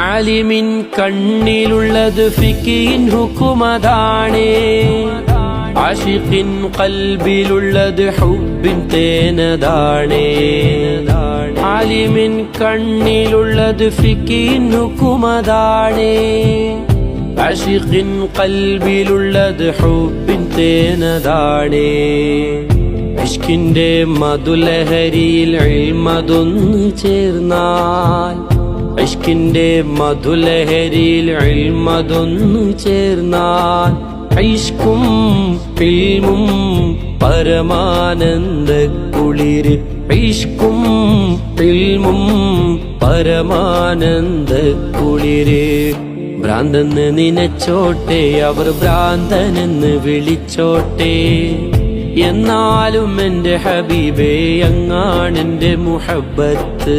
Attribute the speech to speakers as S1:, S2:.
S1: അലിമിൻ കണ്ണിലുള്ളത് ഫിക്കിൻ ഹുക്കുമതാണേ. ആഷിഖിൻ കൽബിലുള്ളത് ഹുബിൻ തേനതാണേ. ആലിമിൻ കണ്ണിലുള്ളത് ഫിക്കിൻ ഹുക്കുമതാണേ. ആഷിഖിൻ കൽബിലുള്ളത് ഹുബിൻ തേനതാണേ. ഇഷ്കിന്റെ മധുലഹരിയിൽ ഇൽമതൊന്നു ചേർന്നാൽ ഇഷ്കിന്റെ മധുലഹരിയിൽ ഇൽമതൊന്നു ചേർന്നാൽ ഐഷ്കും പിൽമും പരമാനന്ദ കുളിര് ഐഷ്കും പിൽമും പരമാനന്ദ കുളിര് ഭ്രാന്തെന്ന് നിനച്ചോട്ടെ അവർ ഭ്രാന്തനെന്ന് വിളിച്ചോട്ടെ. എന്നാലും എന്റെ ഹബീബേ അങ്ങാണെന്റെ മുഹബത്ത്